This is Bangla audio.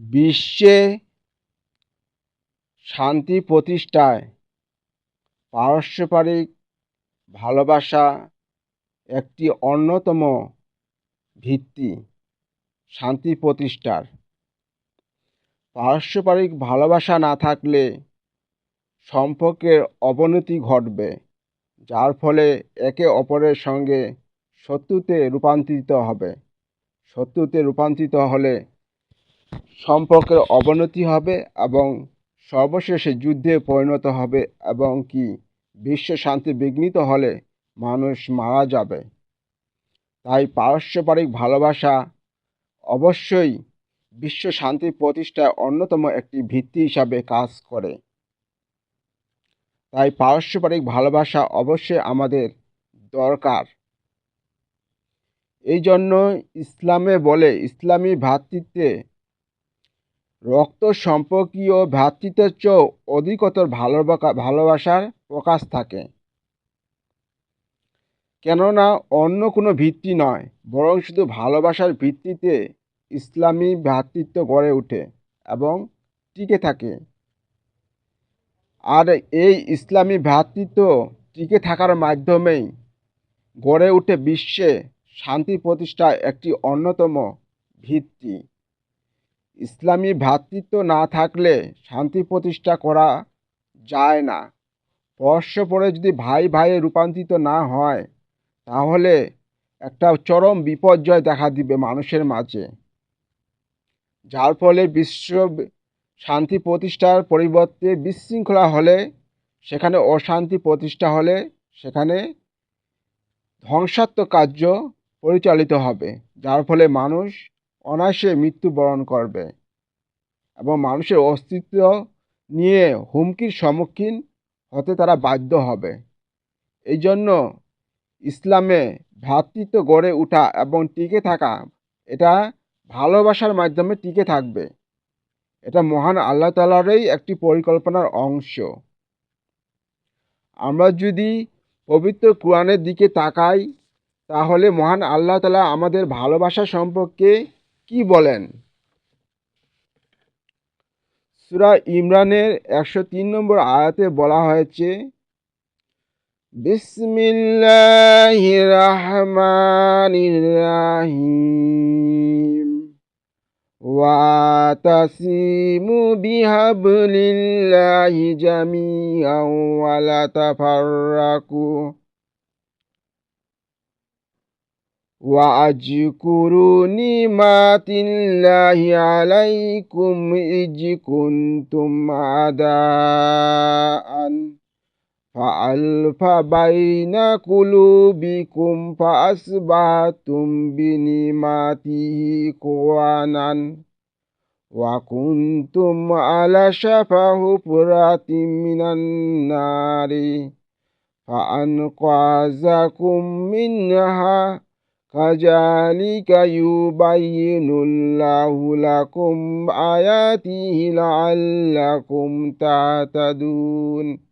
বিশ্বে শান্তি প্রতিষ্ঠায় পারস্পরিক ভালোবাসা একটি অন্যতম ভিত্তি শান্তি প্রতিষ্ঠার। পারস্পরিক ভালোবাসা না থাকলে সম্পর্কের অবনতি ঘটবে, যার ফলে একে অপরের সঙ্গে শত্রুতে রূপান্তরিত হবে। শত্রুতে রূপান্তরিত হলে সম্পর্কের অবনতি হবে এবং সর্বশেষে যুদ্ধে পরিণত হবে এবং কি বিশ্ব শান্তি বিঘ্নিত হলে মানুষ মারা যাবে। তাই পারস্পরিক ভালোবাসা অবশ্যই বিশ্ব শান্তি প্রতিষ্ঠায় অন্যতম একটি ভিত্তি হিসাবে কাজ করে। তাই পারস্পরিক ভালোবাসা অবশ্যই আমাদের দরকার। এই জন্য ইসলামে বলে, ইসলামী ভ্রাতৃত্বে রক্ত সম্পর্কীয় ভ্রাতৃত্বের চেয়েও অধিকতর ভালোবাসা ভালোবাসার প্রকাশ থাকে। কেননা অন্য কোনো ভিত্তি নয়, বরং শুধু ভালোবাসার ভিত্তিতে ইসলামী ভ্রাতৃত্ব গড়ে ওঠে এবং টিকে থাকে। আর এই ইসলামী ভ্রাতৃত্ব টিকে থাকার মাধ্যমেই গড়ে ওঠে বিশ্বে শান্তি প্রতিষ্ঠার একটি অন্যতম ভিত্তি। ইসলামী ভ্রাতৃত্ব না থাকলে শান্তি প্রতিষ্ঠা করা যায় না। পরস্পরে যদি ভাই ভাইয়ে রূপান্তরিত না হয়, তাহলে একটা চরম বিপর্যয় দেখা দিবে মানুষের মাঝে। যার ফলে বিশ্ব শান্তি প্রতিষ্ঠার পরিবর্তে বিশৃঙ্খলা হলে, সেখানে অশান্তি প্রতিষ্ঠা হলে, সেখানে ধ্বংসাত্মক কার্য পরিচালিত হবে, যার ফলে মানুষ অনায়াসে মৃত্যুবরণ করবে। এবং মানুষের অস্তিত্ব নিয়ে হুমকির সম্মুখীন হতে তারা বাধ্য হবে। এই জন্য ইসলামে ভ্রাতৃত্ব গড়ে ওঠা এবং টিকে থাকা, এটা ভালোবাসার মাধ্যমে টিকে থাকবে। এটা মহান আল্লাহ তালারই একটি পরিকল্পনার অংশ। আমরা যদি পবিত্র কোরআনের দিকে তাকাই, তাহলে মহান আল্লাহ তালা আমাদের ভালোবাসা সম্পর্কে কি বলেন? সুরা ইমরানের একশো তিন নম্বর আয়াতে বলা হয়েছে বিসমিল্লাহ রহমান রাহিম, ওয়াতাসিমু বিহাবলিল্লাহি জামিআন ওয়ালা তাফাররাকু। واذكروا نعمات الله عليكم إذ كنتم أعداء. فألف بين قلوبكم فأصبحتم بنعمته قوانا. وكنتم على شفا حفرة من النار فأنقذكم منها. كذلك يبين الله لكم آياته لعلكم تهتدون